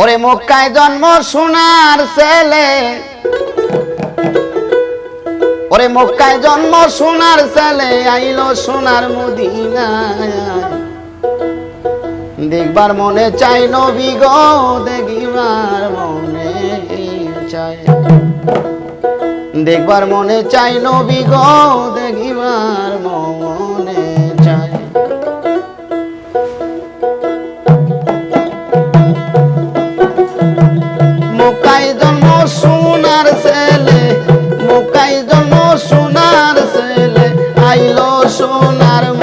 ওরে মক্কায় জন্ম সোনার ছেলে। ওরে মক্কায় জন্ম সোনার ছেলে, আইলো সোনার মদিনায়। দেখবার মনে চাই নবী গো, দেখিবার মনে চাই। দেখবার মনে চাই নবী গো, দেখিবার মন sonaram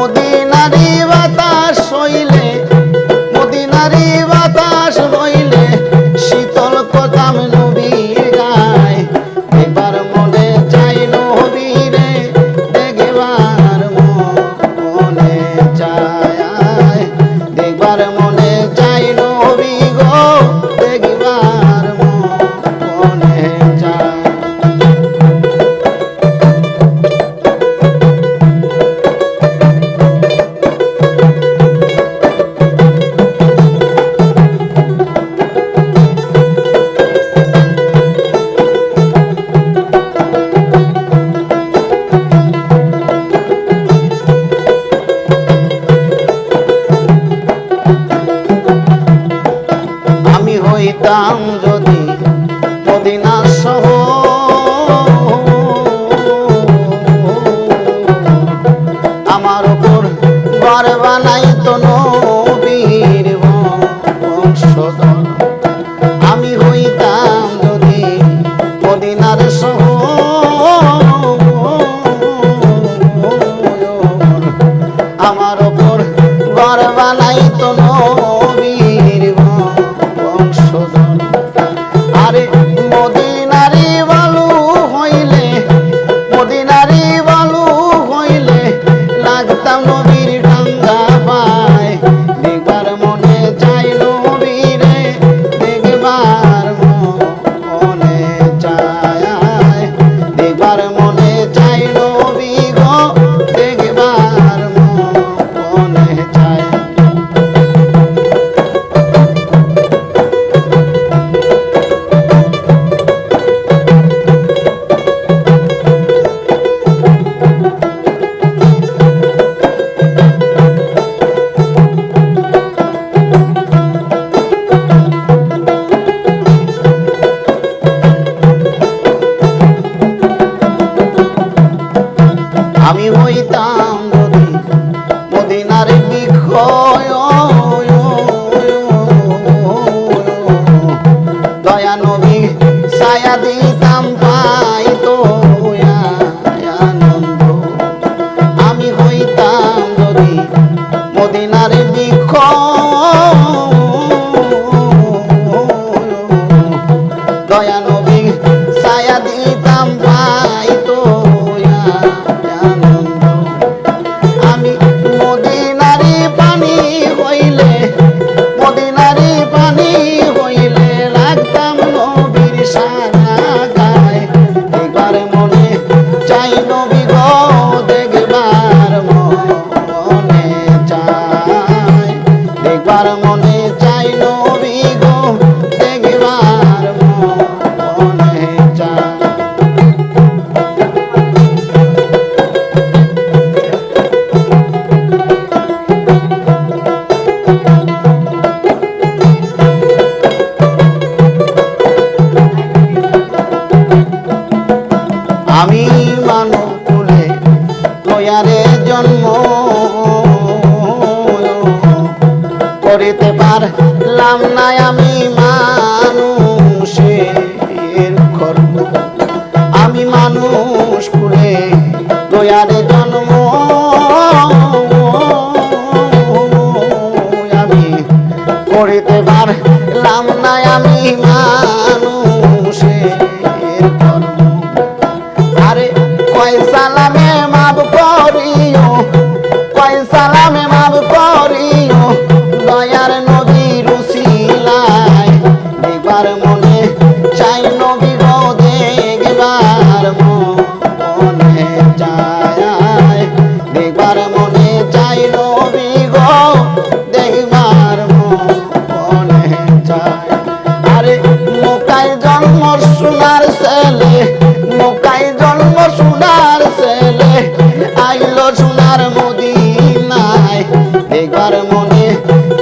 মদিনারি বাতাস শৈলে মদিনারি নাম যদি মদিনা সহ no vi. দয়া নবী ছায়া দিতাম পাই চাই নবী গো দেখবার মনে চায় আমি মানব কুলে লয়ারে জন্ম পারলাম না আমি মানুষের কর্ম আমি মানুষ কুলে লয়ারে জন্ম। আমি করিতে পারলাম না আমি মানুষের কর্ম সোনার মদিনায় দেখবার মনে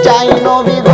চাই নবী